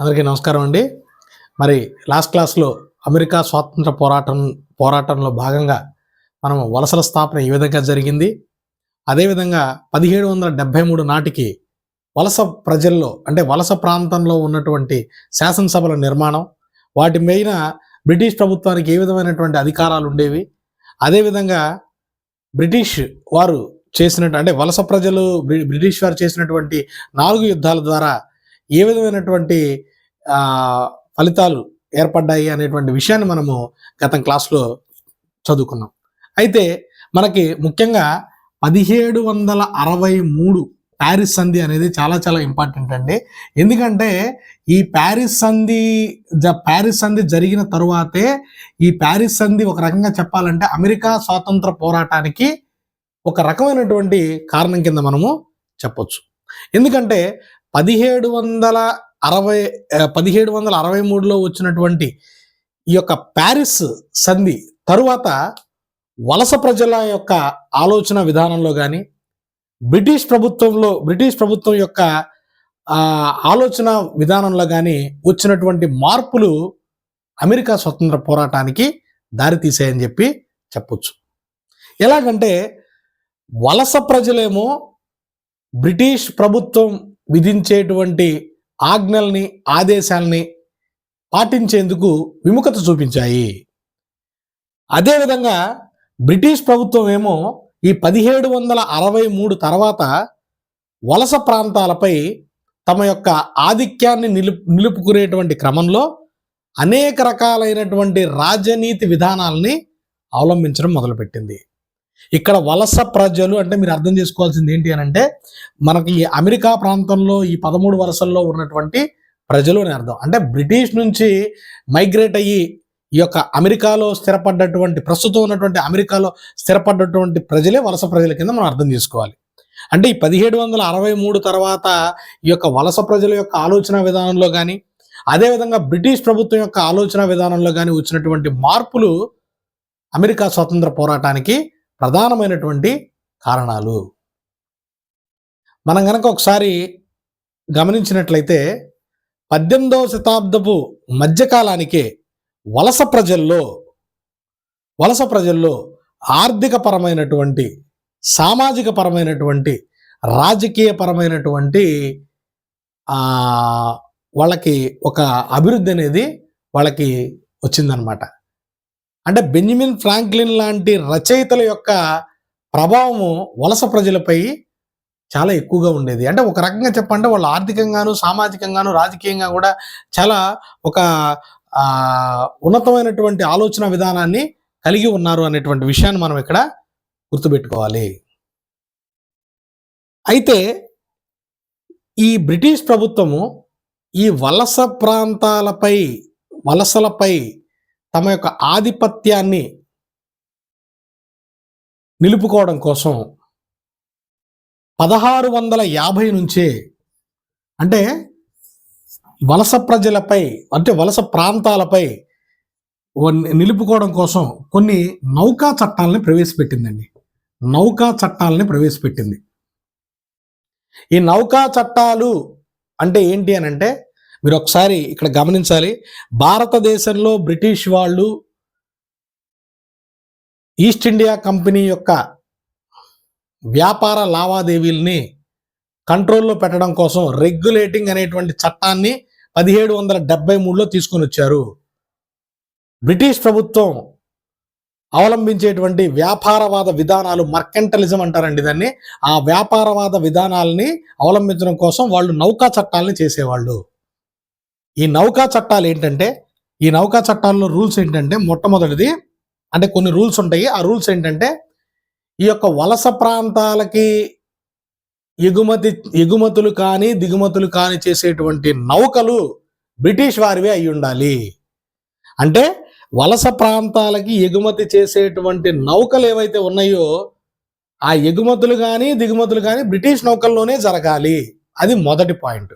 అందరికీ నమస్కారం అండి. మరి లాస్ట్ క్లాస్లో అమెరికా స్వాతంత్ర పోరాటం పోరాటంలో భాగంగా మనం వలసల స్థాపన ఏ విధంగా జరిగింది? అదేవిధంగా పదిహేడు వందల డెబ్భై మూడు నాటికి వలస ప్రజల్లో అంటే వలస ప్రాంతంలో ఉన్నటువంటి శాసనసభల నిర్మాణం వాటి మీద బ్రిటిష్ ప్రభుత్వానికి ఏ విధమైనటువంటి అధికారాలు ఉండేవి? అదేవిధంగా బ్రిటిష్ వారు చేసినట్టు అంటే వలస ప్రజలు బ్రిటిష్ వారు చేసినటువంటి నాలుగు యుద్ధాల ద్వారా ఏ విధమైనటువంటి ఫలితాలు ఏర్పడ్డాయి అనేటువంటి విషయాన్ని మనము గతం క్లాస్లో చదువుకున్నాం. అయితే మనకి ముఖ్యంగా పదిహేడు వందల అరవై మూడు ప్యారిస్ సంధి అనేది చాలా చాలా ఇంపార్టెంట్ అండి. ఎందుకంటే ఈ ప్యారిస్ సంధి జ ప్యారిస్ సంధి జరిగిన తరువాతే ఈ ప్యారిస్ సంధి ఒక రకంగా చెప్పాలంటే అమెరికా స్వాతంత్ర పోరాటానికి ఒక రకమైనటువంటి కారణం కింద మనము చెప్పొచ్చు. ఎందుకంటే పదిహేడు వందల అరవై పదిహేడు వందల అరవై మూడులో వచ్చినటువంటి ఈ యొక్క ప్యారిస్ సంధి తరువాత వలస ప్రజల యొక్క ఆలోచన విధానంలో కానీ బ్రిటిష్ ప్రభుత్వంలో బ్రిటిష్ ప్రభుత్వం యొక్క ఆలోచన విధానంలో కానీ వచ్చినటువంటి మార్పులు అమెరికా స్వతంత్ర పోరాటానికి దారితీసాయని చెప్పి చెప్పొచ్చు. ఎలాగంటే వలస ప్రజలేమో బ్రిటిష్ ప్రభుత్వం విధించేటువంటి ఆజ్ఞల్ని ఆదేశాల్ని పాటించేందుకు విముఖత చూపించాయి. అదేవిధంగా బ్రిటిష్ ప్రభుత్వం ఏమో ఈ పదిహేడు వందల అరవై మూడు తర్వాత వలస ప్రాంతాలపై తమ యొక్క ఆధిక్యాన్ని నిలుపు నిలుపుకునేటువంటి క్రమంలో అనేక రకాలైనటువంటి రాజనీతి విధానాలని అవలంబించడం మొదలుపెట్టింది. ఇక్కడ వలస ప్రజలు అంటే మీరు అర్థం చేసుకోవాల్సింది ఏంటి అని అంటే మనకి ఈ అమెరికా ప్రాంతంలో ఈ పదమూడు వలసల్లో ఉన్నటువంటి ప్రజలు అని అర్థం. అంటే బ్రిటిష్ నుంచి మైగ్రేట్ అయ్యి ఈ యొక్క అమెరికాలో స్థిరపడ్డటువంటి ప్రస్తుతం ఉన్నటువంటి అమెరికాలో స్థిరపడ్డటువంటి ప్రజలే వలస ప్రజల కింద మనం అర్థం చేసుకోవాలి. అంటే ఈ పదిహేడు వందల అరవై మూడు తర్వాత ఈ యొక్క వలస ప్రజల యొక్క ఆలోచన విధానంలో కానీ అదేవిధంగా బ్రిటిష్ ప్రభుత్వం యొక్క ఆలోచన విధానంలో కానీ వచ్చినటువంటి మార్పులు అమెరికా స్వాతంత్ర పోరాటానికి ప్రధానమైనటువంటి కారణాలు. మనం గనక ఒకసారి గమనించినట్లయితే పద్దెనిమిదవ శతాబ్దపు మధ్యకాలానికే వలస ప్రజల్లో వలస ప్రజల్లో ఆర్థిక పరమైనటువంటి సామాజిక పరమైనటువంటి రాజకీయ పరమైనటువంటి వాళ్ళకి ఒక అభివృద్ధి అనేది వాళ్ళకి వచ్చిందనమాట. అంటే బెంజమిన్ ఫ్రాంక్లిన్ లాంటి రచయితల యొక్క ప్రభావము వలస ప్రజలపై చాలా ఎక్కువగా ఉండేది. అంటే ఒక రకంగా చెప్పంటే వాళ్ళు ఆర్థికంగాను సామాజికంగాను రాజకీయంగా కూడా చాలా ఒక ఉన్నతమైనటువంటి ఆలోచన విధానాన్ని కలిగి ఉన్నారు అనేటువంటి విషయాన్ని మనం ఇక్కడ గుర్తుపెట్టుకోవాలి. అయితే ఈ బ్రిటిష్ ప్రభుత్వము ఈ వలస ప్రాంతాలపై వలసలపై తమ యొక్క ఆధిపత్యాన్ని నిలుపుకోవడం కోసం పదహారు వందల యాభై నుంచే అంటే వలస ప్రజలపై అంటే వలస ప్రాంతాలపై నిలుపుకోవడం కోసం కొన్ని నౌకా చట్టాలని ప్రవేశపెట్టిందండి. నౌకా చట్టాలని ప్రవేశపెట్టింది. ఈ నౌకా చట్టాలు అంటే ఏంటి అని అంటే మీరు ఒకసారి ఇక్కడ గమనించాలి. భారతదేశంలో బ్రిటిష్ వాళ్ళు ఈస్ట్ ఇండియా కంపెనీ యొక్క వ్యాపార లావాదేవీల్ని కంట్రోల్లో పెట్టడం కోసం రెగ్యులేటింగ్ అనేటువంటి చట్టాన్ని పదిహేడు వందల డెబ్బై మూడులో తీసుకొని వచ్చారు. బ్రిటిష్ ప్రభుత్వం అవలంబించేటువంటి వ్యాపారవాద విధానాలు మర్కెంటలిజం అంటారండి దాన్ని. ఆ వ్యాపారవాద విధానాలని అవలంబించడం కోసం వాళ్ళు నౌకా చట్టాలని చేసేవాళ్ళు. ఈ నౌకా చట్టాలు ఏంటంటే ఈ నౌకా చట్టాల్లో రూల్స్ ఏంటంటే మొట్టమొదటిది అంటే కొన్ని రూల్స్ ఉంటాయి. ఆ రూల్స్ ఏంటంటే ఈ యొక్క వలస ప్రాంతాలకి ఎగుమతి ఎగుమతులు కానీ దిగుమతులు కానీ చేసేటువంటి నౌకలు బ్రిటిష్ వారివే అయి ఉండాలి. అంటే వలస ప్రాంతాలకి ఎగుమతి చేసేటువంటి నౌకలు ఏవైతే ఉన్నాయో ఆ ఎగుమతులు కానీ దిగుమతులు కానీ బ్రిటిష్ నౌకల్లోనే జరగాలి. అది మొదటి పాయింట్.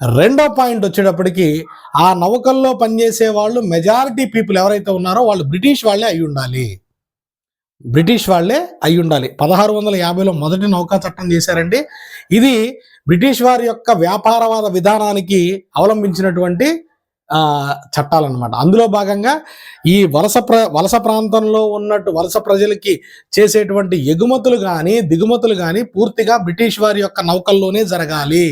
రెండో పాయింట్ వచ్చేటప్పటికి ఆ నౌకల్లో పనిచేసే వాళ్ళు మెజారిటీ పీపుల్ ఎవరైతే ఉన్నారో వాళ్ళు బ్రిటిష్ వాళ్ళే అయి ఉండాలి. బ్రిటిష్ వాళ్ళే అయి ఉండాలి. పదహారు వందల యాభైలో మొదటి నౌకా చట్టం చేశారండి. ఇది బ్రిటిష్ వారి యొక్క వ్యాపారవాద విధానానికి అవలంబించినటువంటి చట్టాలన్నమాట. అందులో భాగంగా ఈ వలస ప్ర వలస ప్రాంతంలో ఉన్నట్టు వలస ప్రజలకి చేసేటువంటి ఎగుమతులు కానీ దిగుమతులు కానీ పూర్తిగా బ్రిటిష్ వారి యొక్క నౌకల్లోనే జరగాలి.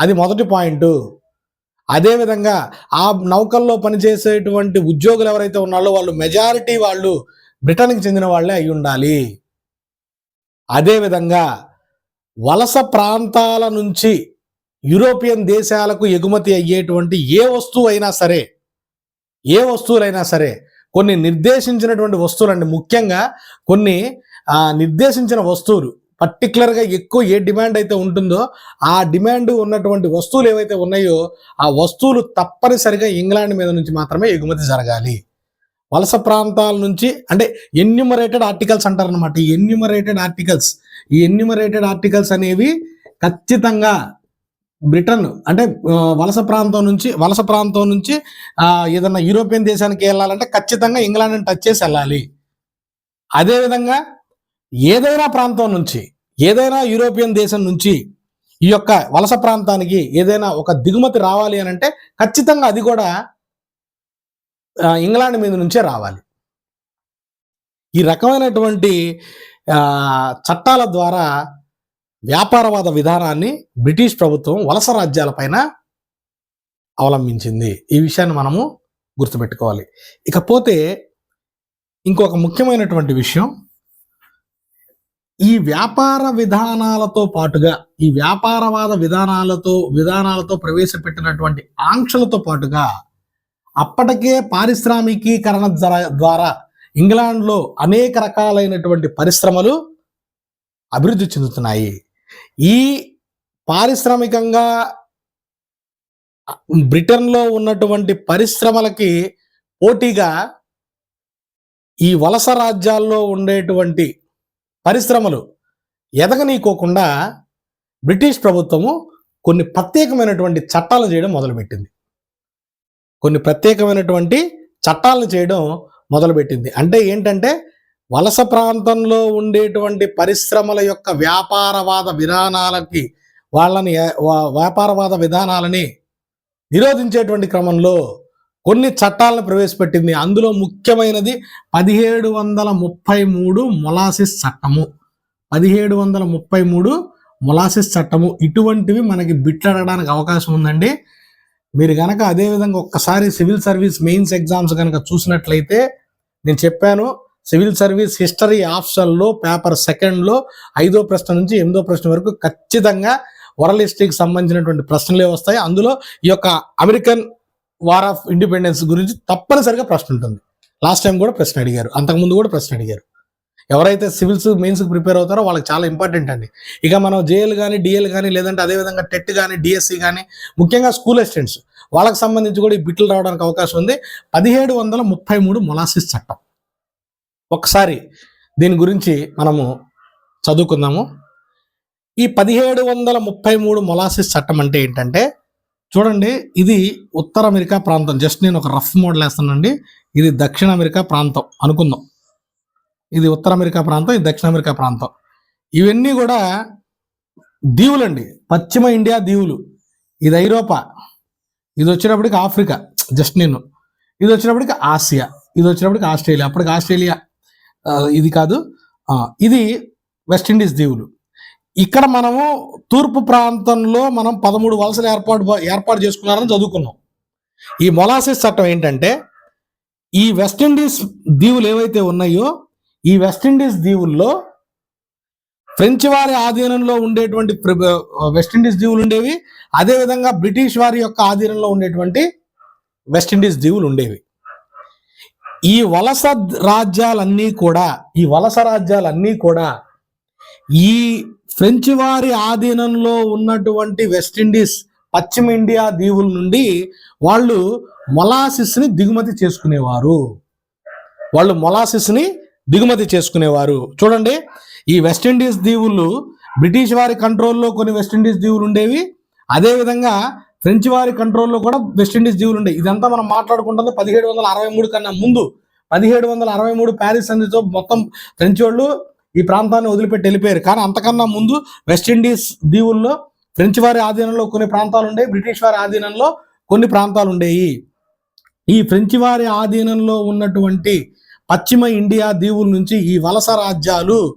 అది మొదటి పాయింట్. అదేవిధంగా ఆ నౌకల్లో పనిచేసేటువంటి ఉద్యోగులు ఎవరైతే ఉన్నారో వాళ్ళు మెజారిటీ వాళ్ళు బ్రిటన్కి చెందిన వాళ్ళే అయి ఉండాలి. అదేవిధంగా వలస ప్రాంతాల నుంచి యూరోపియన్ దేశాలకు ఎగుమతి అయ్యేటువంటి ఏ వస్తువు అయినా సరే ఏ వస్తువులైనా సరే కొన్ని నిర్దేశించినటువంటి వస్తువులండి. ముఖ్యంగా కొన్ని నిర్దేశించిన వస్తువులు. పర్టికులర్గా ఎక్కువ ఏ డిమాండ్ అయితే ఉంటుందో ఆ డిమాండ్ ఉన్నటువంటి వస్తువులు ఏవైతే ఉన్నాయో ఆ వస్తువులు తప్పనిసరిగా ఇంగ్లాండ్ మీద నుంచి మాత్రమే ఎగుమతి జరగాలి. వలస ప్రాంతాల నుంచి అంటే ఎన్యూమరేటెడ్ ఆర్టికల్స్ అంటారు అనమాట ఈ ఎన్యూమరేటెడ్ ఆర్టికల్స్ ఈ ఎన్యూమరేటెడ్ ఆర్టికల్స్ అనేవి ఖచ్చితంగా బ్రిటన్ అంటే వలస ప్రాంతం నుంచి వలస ప్రాంతం నుంచి ఏదన్నా యూరోపియన్ దేశానికి వెళ్ళాలంటే ఖచ్చితంగా ఇంగ్లాండ్ని టచ్ చేసి వెళ్ళాలి. అదేవిధంగా ఏదైనా ప్రాంతం నుంచి ఏదైనా యూరోపియన్ దేశం నుంచి ఈ యొక్క వలస ప్రాంతానికి ఏదైనా ఒక దిగుమతి రావాలి అని అంటే ఖచ్చితంగా అది కూడా ఇంగ్లాండ్ మీద నుంచే రావాలి. ఈ రకమైనటువంటి చట్టాల ద్వారా వ్యాపారవాద విధానాన్ని బ్రిటిష్ ప్రభుత్వం వలస రాజ్యాలపైన అవలంబించింది. ఈ విషయాన్ని మనము గుర్తుపెట్టుకోవాలి. ఇకపోతే ఇంకొక ముఖ్యమైనటువంటి విషయం ఈ వ్యాపార విధానాలతో పాటుగా ఈ వ్యాపారవాద విధానాలతో విధానాలతో ప్రవేశపెట్టినటువంటి ఆంక్షలతో పాటుగా అప్పటికే పారిశ్రామికీకరణ ద్వారా ఇంగ్లాండ్లో అనేక రకాలైనటువంటి పరిశ్రమలు అభివృద్ధి చెందుతున్నాయి. ఈ పారిశ్రామికంగా బ్రిటన్లో ఉన్నటువంటి పరిశ్రమలకి పోటీగా ఈ వలస రాజ్యాల్లో ఉండేటువంటి పరిశ్రమలు ఎదగనీకోకుండా బ్రిటిష్ ప్రభుత్వము కొన్ని ప్రత్యేకమైనటువంటి చట్టాలు చేయడం మొదలుపెట్టింది. కొన్ని ప్రత్యేకమైనటువంటి చట్టాలను చేయడం మొదలుపెట్టింది. అంటే ఏంటంటే వలస ప్రాంతంలో ఉండేటువంటి పరిశ్రమల యొక్క వ్యాపారవాద విధానాలకి వాళ్ళని వ్యాపారవాద విధానాలని నిరోధించేటువంటి క్రమంలో కొన్ని చట్టాలను ప్రవేశపెట్టింది. అందులో ముఖ్యమైనది పదిహేడు వందల ముప్పై మూడు మొలాసిస్ చట్టము. పదిహేడు వందల ముప్పై మూడు మొలాసిస్ చట్టము. ఇటువంటివి మనకి బిట్లడడానికి అవకాశం ఉందండి. మీరు కనుక అదేవిధంగా ఒక్కసారి సివిల్ సర్వీస్ మెయిన్స్ ఎగ్జామ్స్ కనుక చూసినట్లయితే నేను చెప్పాను సివిల్ సర్వీస్ హిస్టరీ ఆప్షన్లో పేపర్ సెకండ్లో ఐదో ప్రశ్న నుంచి ఎనిమిదో ప్రశ్న వరకు ఖచ్చితంగా వరల్డ్ హిస్టరీకి సంబంధించినటువంటి ప్రశ్నలే వస్తాయి. అందులో ఈ యొక్క అమెరికన్ వార్ ఆఫ్ ఇండిపెండెన్స్ గురించి తప్పనిసరిగా ప్రశ్న ఉంటుంది. లాస్ట్ టైం కూడా ప్రశ్న అడిగారు. అంతకుముందు కూడా ప్రశ్న అడిగారు. ఎవరైతే సివిల్స్ మెయిన్స్కి ప్రిపేర్ అవుతారో వాళ్ళకి చాలా ఇంపార్టెంట్ అండి. ఇక మనం జేఎల్ కానీ డిఎల్ కానీ లేదంటే అదేవిధంగా టెట్ కానీ డిఎస్సి కానీ ముఖ్యంగా స్కూల్ అసిస్టెంట్స్ వాళ్ళకి సంబంధించి కూడా ఈ బిట్లు రావడానికి అవకాశం ఉంది. పదిహేడు వందల ముప్పై మూడు మొలాసిస్ చట్టం. ఒకసారి దీని గురించి మనము చదువుకుందాము. ఈ పదిహేడు వందల ముప్పై మూడు మొలాసిస్ చట్టం అంటే ఏంటంటే చూడండి ఇది ఉత్తర అమెరికా ప్రాంతం. జస్ట్ నేను ఒక రఫ్ మోడల్ వేస్తానండి. ఇది దక్షిణ అమెరికా ప్రాంతం అనుకుందాం. ఇది ఉత్తర అమెరికా ప్రాంతం ఇది దక్షిణ అమెరికా ప్రాంతం. ఇవన్నీ కూడా దీవులండి. పశ్చిమ ఇండియా దీవులు. ఇది ఐరోపా. ఇది వచ్చినప్పటికి ఆఫ్రికా. జస్ట్ నేను. ఇది వచ్చినప్పటికి ఆసియా. ఇది వచ్చినప్పటికి ఆస్ట్రేలియా. అప్పటికి ఆస్ట్రేలియా ఇది కాదు ఇది ఇది వెస్టిండీస్ దీవులు. ఇక్కడ మనము తూర్పు ప్రాంతంలో మనం పదమూడు వలసలు ఏర్పాటు ఏర్పాటు చేసుకున్నారని చదువుకున్నాం. ఈ మొలాసిస్ చట్టం ఏంటంటే ఈ వెస్టిండీస్ దీవులు ఏవైతే ఉన్నాయో ఈ వెస్టిండీస్ దీవుల్లో ఫ్రెంచ్ వారి ఆధీనంలో ఉండేటువంటి ప్ర- వెస్టిండీస్ దీవులు ఉండేవి అదేవిధంగా బ్రిటిష్ వారి యొక్క ఆధీనంలో ఉండేటువంటి వెస్టిండీస్ దీవులు ఉండేవి. ఈ వలస రాజ్యాలన్నీ కూడా ఈ వలస రాజ్యాలన్నీ కూడా ఈ ఫ్రెంచ్ వారి ఆధీనంలో ఉన్నటువంటి వెస్టిండీస్ పశ్చిమ ఇండియా దీవుల నుండి వాళ్ళు మొలాసిస్ని దిగుమతి చేసుకునేవారు. వాళ్ళు మొలాసిస్ని దిగుమతి చేసుకునేవారు. చూడండి ఈ వెస్టిండీస్ దీవులు బ్రిటిష్ వారి కంట్రోల్లో కొన్ని వెస్టిండీస్ దీవులు ఉండేవి. అదేవిధంగా ఫ్రెంచ్ వారి కంట్రోల్లో కూడా వెస్టిండీస్ దీవులు ఉండేవి ఇదంతా మనం మాట్లాడుకుంటుంది పదిహేడు వందల అరవై మూడు కన్నా ముందు. పదిహేడు వందల అరవై మూడు ప్యారిస్ సంధితో మొత్తం ఫ్రెంచ్ వాళ్ళు ఈ ప్రాంతాన్ని వదిలిపెట్టి వెళ్ళిపోయారు. కానీ అంతకన్నా ముందు వెస్టిండీస్ దీవుల్లో ఫ్రెంచ్ వారి ఆధీనంలో కొన్ని ప్రాంతాలు ఉండేవి బ్రిటిష్ వారి ఆధీనంలో కొన్ని ప్రాంతాలు ఉండేవి. ఈ ఫ్రెంచ్ వారి ఆధీనంలో ఉన్నటువంటి పశ్చిమ ఇండియా దీవుల నుంచి ఈ వలస రాజ్యాలు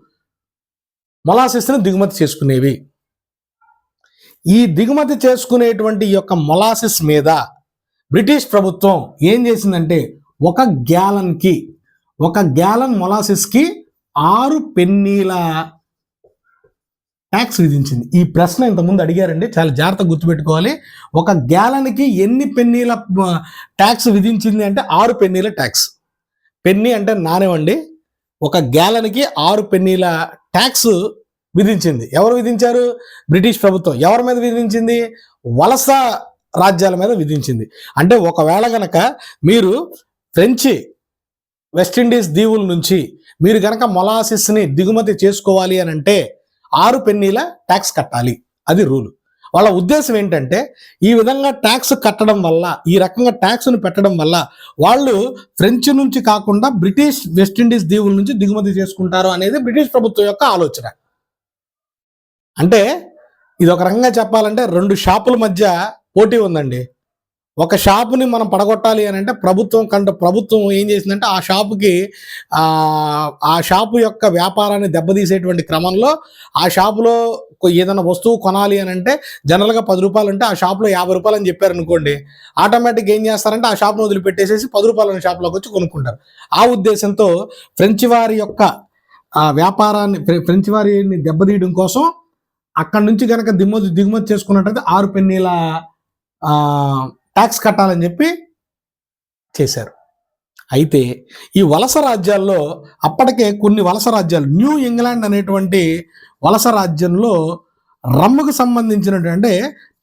మొలాసిస్ని దిగుమతి చేసుకునేవి. ఈ దిగుమతి చేసుకునేటువంటి ఈ యొక్క మొలాసిస్ మీద బ్రిటిష్ ప్రభుత్వం ఏం చేసిందంటే ఒక గ్యాలన్కి ఒక గ్యాలన్ మొలాసిస్కి ఆరు పెన్నీల ట్యాక్స్ విధించింది. ఈ ప్రశ్న ఇంతకుముందు అడిగారండి. చాలా జాగ్రత్తగా గుర్తుపెట్టుకోవాలి. ఒక గ్యాలన్కి ఎన్ని పెన్నీల ట్యాక్స్ విధించింది అంటే ఆరు పెన్నీల ట్యాక్స్ పెన్నీ అంటే నాణ్యమండి ఒక గ్యాలన్కి ఆరు పెన్నీల ట్యాక్స్ విధించింది. ఎవరు విధించారు? బ్రిటిష్ ప్రభుత్వం. ఎవరి మీద విధించింది? వలస రాజ్యాల మీద విధించింది. అంటే ఒకవేళ గనక మీరు ఫ్రెంచి వెస్టిండీస్ దీవుల నుంచి మీరు కనుక మొలాసిస్ని దిగుమతి చేసుకోవాలి అని అంటే ఆరు పెన్నీల ట్యాక్స్ కట్టాలి. అది రూలు. వాళ్ళ ఉద్దేశం ఏంటంటే ఈ విధంగా ట్యాక్స్ కట్టడం వల్ల ఈ రకంగా ట్యాక్స్ను పెట్టడం వల్ల వాళ్ళు ఫ్రెంచ్ నుంచి కాకుండా బ్రిటిష్ వెస్టిండీస్ దీవుల నుంచి దిగుమతి చేసుకుంటారు అనేది బ్రిటిష్ ప్రభుత్వం యొక్క ఆలోచన. అంటే ఇది ఒక రకంగా చెప్పాలంటే రెండు షాపుల మధ్య పోటీ ఉందండి. ఒక షాపుని మనం పడగొట్టాలి అని అంటే ప్రభుత్వం కంట ప్రభుత్వం ఏం చేసిందంటే ఆ షాపుకి ఆ, షాపు యొక్క వ్యాపారాన్ని దెబ్బతీసేటువంటి క్రమంలో ఆ షాపులో ఏదైనా వస్తువు కొనాలి అని అంటే జనరల్గా పది రూపాయలు అంటే ఆ షాపులో యాభై రూపాయలు అని చెప్పారు అనుకోండి. ఆటోమేటిక్ ఏం చేస్తారంటే ఆ షాప్ను వదిలిపెట్టేసేసి పది రూపాయల షాప్లోకి వచ్చి కొనుక్కుంటారు. ఆ ఉద్దేశంతో ఫ్రెంచ్ వారి యొక్క వ్యాపారాన్ని ఫ్రెంచ్ వారిని దెబ్బతీయడం కోసం అక్కడి నుంచి కనుక దిగుమతి దిగుమతి చేసుకున్నట్టయితే ఆరు పెన్నీల ట్యాక్స్ కట్టాలని చెప్పి చేశారు. అయితే ఈ వలస రాజ్యాల్లో అప్పటికే కొన్ని వలస రాజ్యాలు న్యూ ఇంగ్లాండ్ అనేటువంటి వలస రాజ్యంలో రమ్ముకు సంబంధించినటువంటి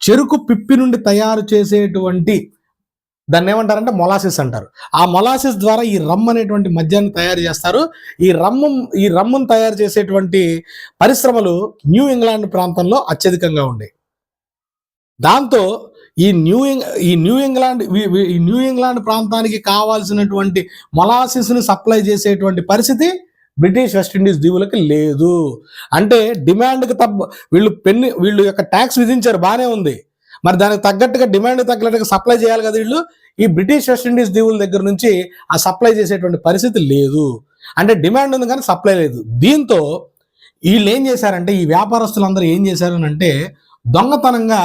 చెరుకు పిప్పి నుండి తయారు చేసేటువంటి దాన్ని ఏమంటారంటే మొలాసిస్ అంటారు. ఆ మొలాసిస్ ద్వారా ఈ రమ్ అనేటువంటి మద్యాన్ని తయారు చేస్తారు. ఈ రమ్ము ఈ రమ్మును తయారు చేసేటువంటి పరిశ్రమలు న్యూ ఇంగ్లాండ్ ప్రాంతంలో అత్యధికంగా ఉండేవి దాంతో ఈ న్యూ ఈ న్యూ ఇంగ్లాండ్ ఈ న్యూ ఇంగ్లాండ్ ప్రాంతానికి కావాల్సినటువంటి మొలాసిస్ని సప్లై చేసేటువంటి పరిస్థితి బ్రిటిష్ వెస్టిండీస్ దీవులకి లేదు. అంటే డిమాండ్కి తప్ప వీళ్ళు పెన్ని వీళ్ళు యొక్క ట్యాక్స్ విధించారు బాగానే ఉంది. మరి దానికి తగ్గట్టుగా డిమాండ్ తగ్గట్టుగా సప్లై చేయాలి కదా వీళ్ళు? ఈ బ్రిటిష్ వెస్టిండీస్ దీవుల దగ్గర నుంచి ఆ సప్లై చేసేటువంటి పరిస్థితి లేదు. అంటే డిమాండ్ ఉంది కానీ సప్లై లేదు. దీంతో వీళ్ళు ఏం చేశారంటే ఈ వ్యాపారస్తులందరూ ఏం చేశారు అంటే దొంగతనంగా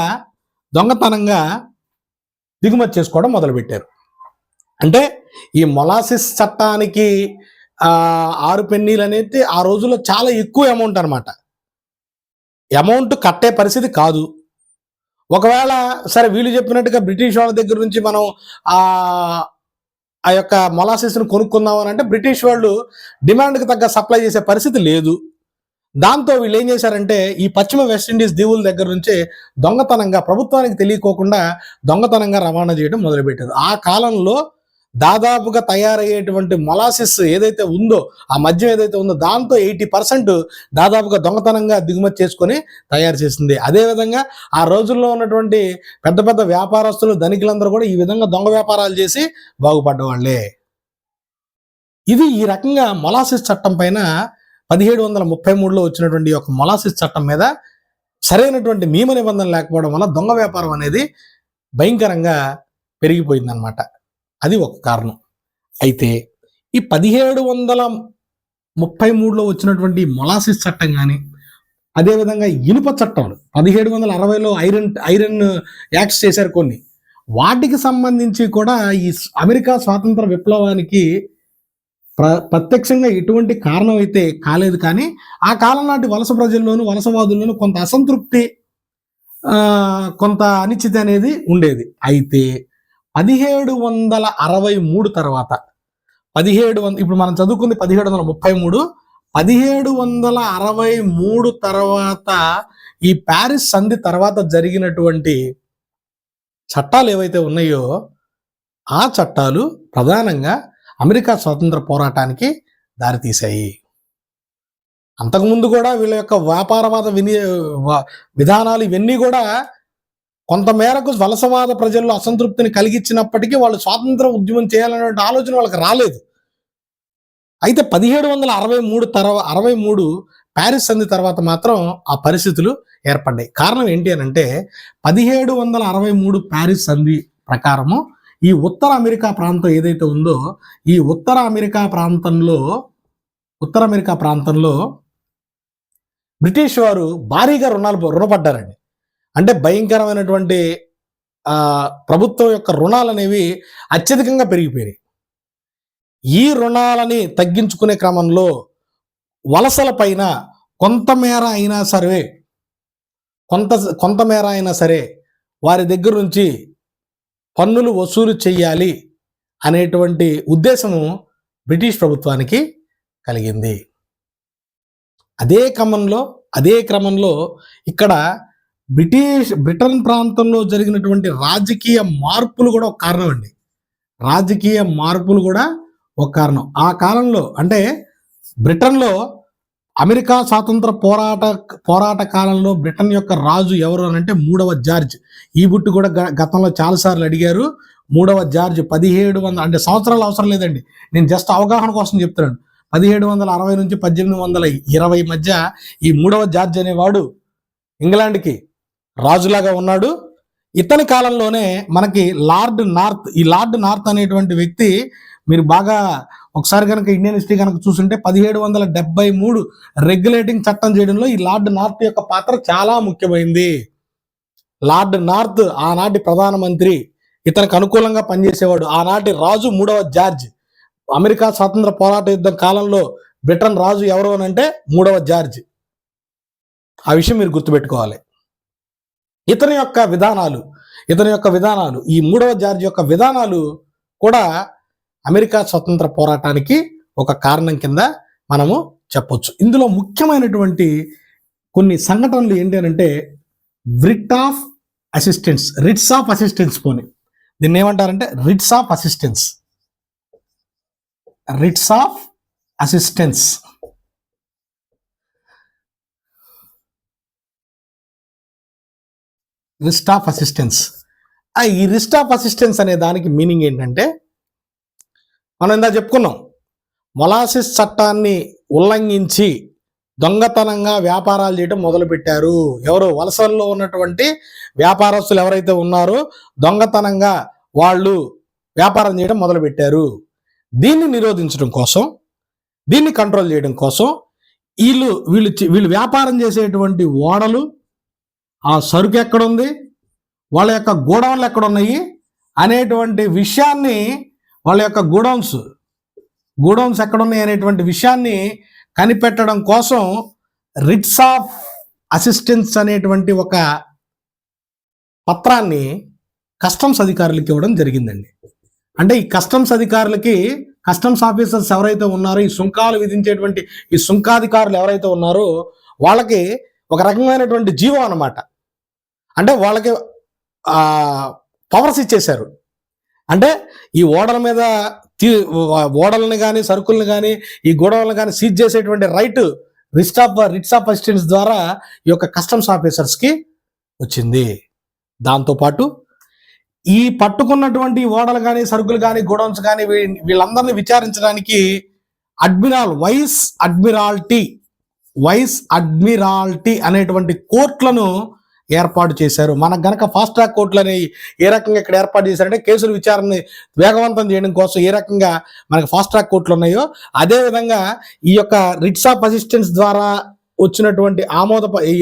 దొంగతనంగా దిగుమతి చేసుకోవడం మొదలుపెట్టారు. అంటే ఈ మొలాసిస్ చట్టానికి ఆరు పెన్నీలు అనేది ఆ రోజుల్లో చాలా ఎక్కువ అమౌంట్ అనమాట అమౌంట్ కట్టే పరిస్థితి కాదు. ఒకవేళ సరే వీళ్ళు చెప్పినట్టుగా బ్రిటిష్ వాళ్ళ దగ్గర నుంచి మనం ఆ ఆ యొక్క మొలాసిస్ను కొనుక్కుందాం అని అంటే బ్రిటిష్ వాళ్ళు డిమాండ్కి తగ్గ సప్లై చేసే పరిస్థితి లేదు. దాంతో వీళ్ళు ఏం చేశారంటే ఈ పశ్చిమ వెస్టిండీస్ దీవుల దగ్గర నుంచే దొంగతనంగా ప్రభుత్వానికి తెలియకోకుండా దొంగతనంగా రవాణా చేయడం మొదలుపెట్టారు. ఆ కాలంలో దాదాపుగా తయారయ్యేటువంటి మొలాసిస్ ఏదైతే ఉందో ఆ మద్యం ఏదైతే ఉందో దాంతో ఎయిటీ పర్సెంట్ దాదాపుగా దొంగతనంగా దిగుమతి చేసుకొని తయారు చేసింది. అదేవిధంగా ఆ రోజుల్లో ఉన్నటువంటి పెద్ద పెద్ద వ్యాపారస్తులు ధనికులందరూ కూడా ఈ విధంగా దొంగ వ్యాపారాలు చేసి బాగుపడ్డవాళ్ళే. ఇది ఈ రకంగా మొలాసిస్ చట్టం పైన పదిహేడు వందల ముప్పై మూడులో వచ్చినటువంటి ఒక మొలాసిస్ చట్టం మీద సరైనటువంటి నియమ నిబంధన లేకపోవడం వల్ల దొంగ వ్యాపారం అనేది భయంకరంగా పెరిగిపోయిందనమాట అది ఒక కారణం. అయితే ఈ పదిహేడు వందల ముప్పై మూడులో వచ్చినటువంటి మొలాసిస్ చట్టం కానీ అదేవిధంగా ఇనుప చట్టాలు పదిహేడు వందల అరవైలో ఐరన్ ఐరన్ యాక్ట్స్ చేశారు కొన్ని. వాటికి సంబంధించి కూడా ఈ అమెరికా స్వాతంత్ర విప్లవానికి ప్ర ప్రత్యక్షంగా ఎటువంటి కారణం అయితే కాలేదు కానీ ఆ కాలం నాటి వలస ప్రజల్లోనూ వలసవాదుల్లోనూ కొంత అసంతృప్తి కొంత అనిశ్చితి అనేది ఉండేది. అయితే పదిహేడు వందల అరవై మూడు తర్వాత పదిహేడు వంద ఇప్పుడు మనం చదువుకుంది పదిహేడు వందల ముప్పై మూడు పదిహేడు వందల అరవై మూడు తర్వాత ఈ ప్యారిస్ సంధి తర్వాత జరిగినటువంటి చట్టాలు ఏవైతే ఉన్నాయో ఆ చట్టాలు ప్రధానంగా అమెరికా స్వాతంత్ర పోరాటానికి దారితీశాయి. అంతకుముందు కూడా వీళ్ళ యొక్క వ్యాపారవాద విని విధానాలు ఇవన్నీ కూడా కొంతమేరకు వలసవాద ప్రజల్లో అసంతృప్తిని కలిగించినప్పటికీ వాళ్ళు స్వాతంత్ర ఉద్యమం చేయాలనే ఆలోచన వాళ్ళకి రాలేదు. అయితే పదిహేడు వందల అరవై మూడు తర్వాత అరవై మూడు ప్యారిస్ సంధి తర్వాత మాత్రం ఆ పరిస్థితులు ఏర్పడ్డాయి. కారణం ఏంటి అని అంటే పదిహేడు వందల అరవై మూడు ప్యారిస్ సంధి ప్రకారము ఈ ఉత్తర అమెరికా ప్రాంతం ఏదైతే ఉందో ఈ ఉత్తర అమెరికా ప్రాంతంలో ఉత్తర అమెరికా ప్రాంతంలో బ్రిటిష్ వారు భారీగా రుణాలు రుణపడ్డారండి. అంటే భయంకరమైనటువంటి ప్రభుత్వం యొక్క రుణాలు అనేవి అత్యధికంగా పెరిగిపోయాయి ఈ రుణాలని తగ్గించుకునే క్రమంలో వలసల పైన కొంతమేర అయినా సరే కొంత కొంతమేర అయినా సరే వారి దగ్గర నుంచి పన్నులు వసూలు చేయాలి అనేటువంటి ఉద్దేశము బ్రిటిష్ ప్రభుత్వానికి కలిగింది. అదే క్రమంలో అదే క్రమంలో ఇక్కడ బ్రిటిష్ బ్రిటన్ ప్రాంతంలో జరిగినటువంటి రాజకీయ మార్పులు కూడా ఒక కారణం అండి. రాజకీయ మార్పులు కూడా ఒక కారణం. ఆ కాలంలో అంటే బ్రిటన్లో అమెరికా స్వాతంత్ర పోరాట పోరాట కాలంలో బ్రిటన్ యొక్క రాజు ఎవరు అని అంటే మూడవ జార్జ్. ఈ బుట్టు కూడా గ- గతంలో చాలాసార్లు అడిగారు. మూడవ జార్జ్ పదిహేడు వందల అంటే సంవత్సరాలు అవసరం లేదండి. నేను జస్ట్ అవగాహన కోసం చెప్తున్నాను. పదిహేడు వందల అరవై నుంచి పద్దెనిమిది వందల ఇరవై మధ్య ఈ మూడవ జార్జ్ అనేవాడు ఇంగ్లాండ్కి రాజులాగా ఉన్నాడు. ఇతని కాలంలోనే మనకి లార్డ్ నార్త్ ఈ లార్డ్ నార్త్ అనేటువంటి వ్యక్తి మీరు బాగా ఒకసారి కనుక ఇండియన్ హిస్టరీ కనుక చూసుంటే పదిహేడు వందల డెబ్బై మూడు రెగ్యులేటింగ్ చట్టం చేయడంలో ఈ లార్డ్ నార్త్ యొక్క పాత్ర చాలా ముఖ్యమైంది. లార్డ్ నార్త్ ఆనాటి ప్రధానమంత్రి ఇతనికి అనుకూలంగా పనిచేసేవాడు. ఆనాటి రాజు మూడవ జార్జ్. అమెరికా స్వాతంత్ర పోరాట యుద్ధం కాలంలో బ్రిటన్ రాజు ఎవరు అని అంటే మూడవ జార్జ్. ఆ విషయం మీరు గుర్తుపెట్టుకోవాలి. ఇతని యొక్క విధానాలు ఇతని యొక్క విధానాలు ఈ మూడవ జార్జ్ యొక్క విధానాలు కూడా అమెరికా స్వతంత్ర పోరాటానికి ఒక కారణం కింద మనము చెప్పొచ్చు. ఇందులో ముఖ్యమైనటువంటి కొన్ని సంఘటనలు ఏంటి అని అంటే writ of assistance writs of assistance పోని. దీన్ని ఏమంటారంటే writs of assistance writs of assistance wrist of assistance ఈ రిస్ట్ ఆఫ్ అసిస్టెన్స్ అనే దానికి మీనింగ్ ఏంటంటే మనం ఇందా చెప్పుకున్నాం మొలాసిస్ చట్టాన్ని ఉల్లంఘించి దొంగతనంగా వ్యాపారాలు చేయడం మొదలుపెట్టారు. ఎవరు? వలసల్లో ఉన్నటువంటి వ్యాపారస్తులు ఎవరైతే ఉన్నారో దొంగతనంగా వాళ్ళు వ్యాపారం చేయడం మొదలుపెట్టారు. దీన్ని నిరోధించడం కోసం దీన్ని కంట్రోల్ చేయడం కోసం వీళ్ళు వీళ్ళు వీళ్ళు వ్యాపారం చేసేటువంటి ఓడలు ఆ సరుకు ఎక్కడుంది? వాళ్ళ యొక్క గోడౌన్లు ఎక్కడ ఉన్నాయి అనేటువంటి విషయాన్ని వాళ్ళ యొక్క గూడౌన్స్. గూడౌన్స్ ఎక్కడున్నాయి అనేటువంటి విషయాన్ని కనిపెట్టడం కోసం రిట్స్ ఆఫ్ అసిస్టెన్స్ అనేటువంటి ఒక పత్రాన్ని కస్టమ్స్ అధికారులకి ఇవ్వడం జరిగిందండి. అంటే ఈ కస్టమ్స్ అధికారులకి కస్టమ్స్ ఆఫీసర్స్ ఎవరైతే ఉన్నారో ఈ సుంకాలు విధించేటువంటి ఈ సుంకాధికారులు ఎవరైతే ఉన్నారో వాళ్ళకి ఒక రకమైనటువంటి జీవం అన్నమాట. అంటే వాళ్ళకి పవర్స్ ఇచ్చేశారు. అంటే ఈ ఓడల మీద తీ ఓడల్ని కానీ సరుకుల్ని కానీ ఈ గొడవలను కానీ సీజ్ చేసేటువంటి రైట్ రిస్ట్ ఆఫ్ రిట్స్ ఆఫ్ అసిస్టెన్స్ ద్వారా ఈ యొక్క కస్టమ్స్ ఆఫీసర్స్కి వచ్చింది. దాంతోపాటు ఈ పట్టుకున్నటువంటి ఓడలు కానీ సరుకులు కానీ గోడౌన్స్ కానీ వీ- వీళ్ళందరినీ విచారించడానికి అడ్మిరాల్ వైస్ అడ్మిరాల్టీ వైస్ అడ్మిరాల్టీ అనేటువంటి కోర్టులను ఏర్పాటు చేశారు. మనకు గనక ఫాస్ట్ ట్రాక్ కోర్టులని ఏ రకంగా ఇక్కడ ఏర్పాటు చేశారంటే కేసుల విచారణని వేగవంతం చేయడం కోసం ఏ రకంగా మనకు ఫాస్ట్ ట్రాక్ కోర్టులు ఉన్నాయో అదేవిధంగా ఈ యొక్క రిట్స్ ఆఫ్ అసిస్టెన్స్ ద్వారా వచ్చినటువంటి ఆమోద ఈ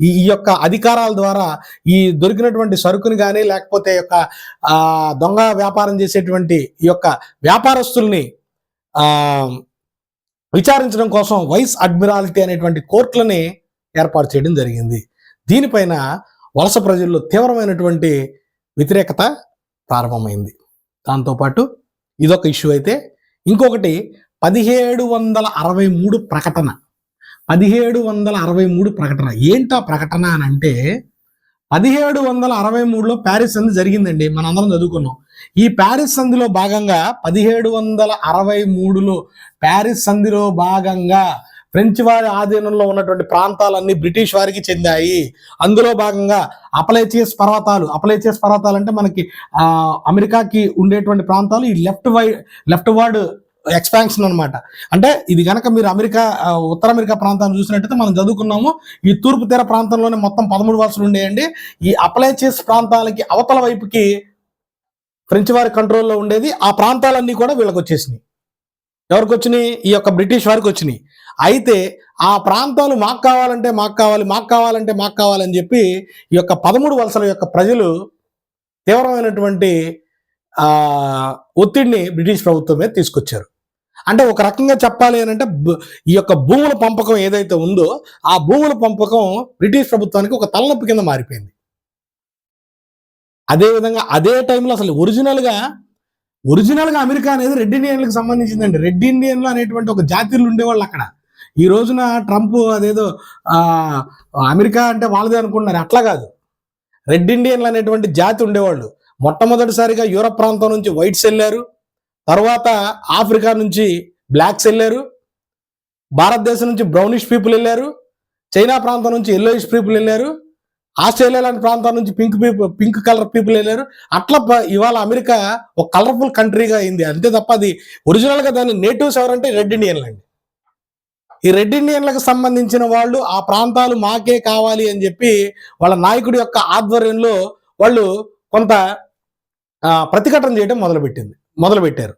ఈ ఈ యొక్క అధికారాల ద్వారా ఈ దొరికినటువంటి సరుకుని కానీ లేకపోతే ఈ యొక్క దొంగ వ్యాపారం చేసేటువంటి ఈ యొక్క వ్యాపారస్తుల్ని విచారించడం కోసం వైస్ అడ్మిరాలిటీ అనేటువంటి కోర్టులని ఏర్పాటు చేయడం జరిగింది. దీనిపైన వలస ప్రజల్లో తీవ్రమైనటువంటి వ్యతిరేకత ప్రారంభమైంది. దాంతోపాటు ఇదొక ఇష్యూ అయితే ఇంకొకటి పదిహేడు వందల అరవై మూడు ప్రకటన. పదిహేడు వందల అరవై మూడు ప్రకటన. ఏంటా ప్రకటన అని అంటే పదిహేడు వందల అరవై మూడులో ప్యారిస్ సంధి జరిగిందండి. మనందరం చదువుకున్నాం. ఈ ప్యారిస్ సంధిలో భాగంగా పదిహేడు వందల అరవై మూడులో ప్యారిస్ సంధిలో భాగంగా ఫ్రెంచ్ వారి ఆధీనంలో ఉన్నటువంటి ప్రాంతాలన్నీ బ్రిటిష్ వారికి చెందాయి. అందులో భాగంగా అపలేచియస్ పర్వతాలు అపలేచియస్ పర్వతాలు అంటే మనకి అమెరికాకి ఉండేటువంటి ప్రాంతాలు ఈ left why left word expansion అనమాట అంటే ఇది కనుక మీరు అమెరికా ఉత్తర అమెరికా ప్రాంతాన్ని చూసినట్టయితే మనం చదువుకున్నాము ఈ తూర్పు తీర ప్రాంతంలోనే మొత్తం పదమూడు వలసలు ఉండేయండి. ఈ అప్లైచేస్ ప్రాంతాలకి అవతల వైపుకి ఫ్రెంచ్ వారి కంట్రోల్లో ఉండేది ఆ ప్రాంతాలన్నీ కూడా వీళ్ళకి వచ్చేసినాయి ఎవరికి వచ్చినాయి ఈ యొక్క బ్రిటిష్ వారికి వచ్చినాయి అయితే ఆ ప్రాంతాలు మాకు కావాలంటే మాకు కావాలి మాకు కావాలంటే మాకు కావాలని చెప్పి ఈ యొక్క పదమూడు వలసల యొక్క ప్రజలు తీవ్రమైనటువంటి ఒత్తిడిని బ్రిటిష్ ప్రభుత్వమే తీసుకొచ్చారు. అంటే ఒక రకంగా చెప్పాలి అని అంటే ఈ యొక్క భూముల పంపకం ఏదైతే ఉందో ఆ భూముల పంపకం బ్రిటిష్ ప్రభుత్వానికి ఒక తలనొప్పి కింద మారిపోయింది. అదేవిధంగా అదే టైంలో అసలు ఒరిజినల్గా ఒరిజినల్గా అమెరికా అనేది రెడ్ ఇండియన్లకు సంబంధించిందండి. రెడ్ ఇండియన్లు అనేటువంటి ఒక జాతీయులు ఉండేవాళ్ళు అక్కడ. ఈ రోజున ట్రంప్ అదేదో అమెరికా అంటే వాళ్ళదే అనుకుంటున్నారు. అట్లా కాదు. రెడ్ ఇండియన్లు అనేటువంటి జాతి ఉండేవాళ్ళు. మొట్టమొదటిసారిగా యూరప్ ప్రాంతం నుంచి వైట్స్ వెళ్ళారు. తర్వాత ఆఫ్రికా నుంచి బ్లాక్స్ వెళ్ళారు. భారతదేశం నుంచి బ్రౌనిష్ పీపుల్ వెళ్ళారు. చైనా ప్రాంతం నుంచి ఎల్లోయిష్ పీపుల్ వెళ్ళారు. ఆస్ట్రేలియా లాంటి ప్రాంతాల నుంచి pink people pink colour people వెళ్ళారు. అట్లా ప- ఇవాళ అమెరికా ఒక కలర్ఫుల్ కంట్రీగా అయింది. అంతే తప్ప అది ఒరిజినల్గా దాని నేటివ్స్ ఎవరంటే రెడ్ ఇండియన్లు అండి. ఈ రెడ్ ఇండియన్లకు సంబంధించిన వాళ్ళు ఆ ప్రాంతాలు మాకే కావాలి అని చెప్పి వాళ్ళ నాయకుడి యొక్క ఆధ్వర్యంలో వాళ్ళు కొంత ప్రతిఘటన చేయడం మొదలుపెట్టింది మొదలుపెట్టారు.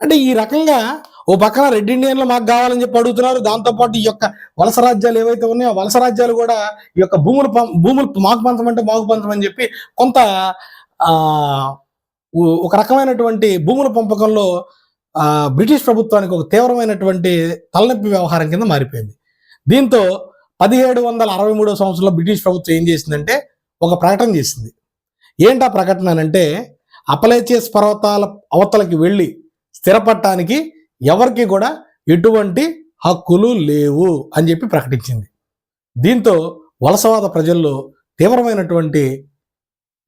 అంటే ఈ రకంగా ఓ పక్కన రెడ్ ఇండియన్లు మాకు కావాలని చెప్పి అడుగుతున్నారు. దాంతోపాటు ఈ యొక్క వలస రాజ్యాలు ఏవైతే ఉన్నాయో వలస రాజ్యాలు కూడా ఈ యొక్క భూములు పం- భూములు మాకు పంచమంటే మాకు పంచమని చెప్పి కొంత ఒక రకమైనటువంటి భూముల పంపకంలో బ్రిటిష్ ప్రభుత్వానికి ఒక తీవ్రమైనటువంటి తలనొప్పి వ్యవహారం కింద మారిపోయింది. దీంతో పదిహేడు వందల అరవై మూడో సంవత్సరంలో బ్రిటిష్ ప్రభుత్వం ఏం చేసిందంటే ఒక ప్రకటన చేసింది. ఏంటా ప్రకటన అంటే అపలేచేస్ పర్వతాల అవతలకి వెళ్ళి స్థిరపడటానికి ఎవరికి కూడా ఎటువంటి హక్కులు లేవు అని చెప్పి ప్రకటించింది. దీంతో వలసవాద ప్రజల్లో తీవ్రమైనటువంటి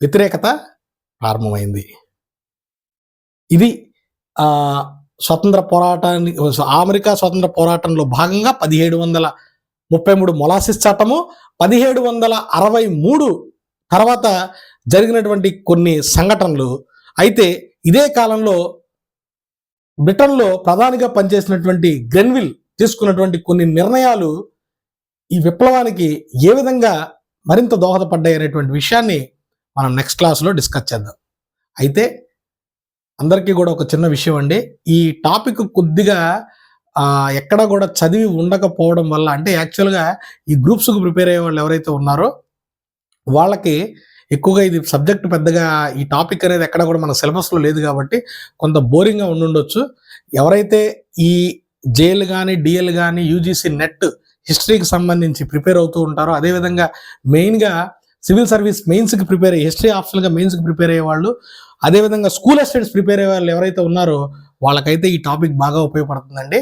వ్యతిరేకత ప్రారంభమైంది. ఇది స్వతంత్ర పోరాటాన్ని అమెరికా స్వతంత్ర పోరాటంలో భాగంగా పదిహేడు వందల ముప్పై మూడు మొలాసిస్ చట్టము పదిహేడు వందల అరవై మూడు తర్వాత జరిగినటువంటి కొన్ని సంఘటనలు. అయితే ఇదే కాలంలో బ్రిటన్లో ప్రధానిగా పనిచేసినటువంటి గ్రెన్విల్ తీసుకున్నటువంటి కొన్ని నిర్ణయాలు ఈ విప్లవానికి ఏ విధంగా మరింత దోహదపడ్డాయి అనేటువంటి విషయాన్ని మనం నెక్స్ట్ క్లాస్లో డిస్కస్ చేద్దాం. అయితే అందరికీ కూడా ఒక చిన్న విషయం అండి ఈ టాపిక్ కొద్దిగా ఎక్కడ కూడా చదివి ఉండకపోవడం వల్ల అంటే యాక్చువల్గా ఈ గ్రూప్స్కి ప్రిపేర్ అయ్యే వాళ్ళు ఎవరైతే ఉన్నారో వాళ్ళకి ఎక్కువగా ఇది సబ్జెక్ట్ పెద్దగా ఈ టాపిక్ అనేది ఎక్కడ కూడా మన సిలబస్లో లేదు కాబట్టి కొంత బోరింగ్గా ఉండుండొచ్చు. ఎవరైతే ఈ జేఎల్ కానీ డిఎల్ కానీ యూజీసీ నెట్ హిస్టరీకి సంబంధించి ప్రిపేర్ అవుతూ ఉంటారో అదేవిధంగా మెయిన్గా సివిల్ సర్వీస్ మెయిన్స్కి ప్రిపేర్ అయ్యి హిస్టరీ ఆప్షనల్గా మెయిన్స్కి ప్రిపేర్ అయ్యేవాళ్ళు అదేవిధంగా స్కూల్ అసిస్టెంట్స్ ప్రిపేర్ అయ్యే వాళ్ళు ఎవరైతే ఉన్నారో వాళ్ళకైతే ఈ టాపిక్ బాగా ఉపయోగపడుతుందండి.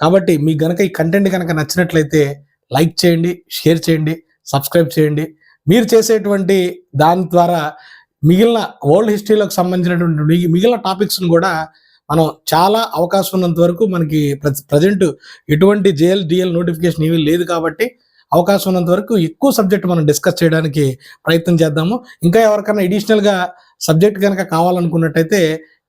కాబట్టి మీకు గనక ఈ కంటెంట్ కనుక నచ్చినట్లయితే లైక్ చేయండి షేర్ చేయండి సబ్స్క్రైబ్ చేయండి. మీరు చేసేటువంటి దాని ద్వారా మిగిలిన వరల్డ్ హిస్టరీలకు సంబంధించినటువంటి మిగిలిన టాపిక్స్ని కూడా మనం చాలా అవకాశం ఉన్నంత వరకు మనకి ప్రజెంట్ ఎటువంటి జేఎల్ డిఎల్ నోటిఫికేషన్ ఏమీ లేదు కాబట్టి అవకాశం ఉన్నంత వరకు ఎక్కువ సబ్జెక్ట్ మనం డిస్కస్ చేయడానికి ప్రయత్నం చేద్దాము. ఇంకా ఎవరికైనా అడిషనల్గా సబ్జెక్ట్ కనుక కావాలనుకున్నట్టయితే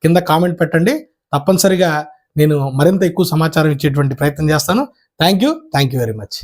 కింద కామెంట్ పెట్టండి. తప్పనిసరిగా నేను మరింత ఎక్కువ సమాచారం ఇచ్చేటువంటి ప్రయత్నం చేస్తాను. Thank you thank you very much.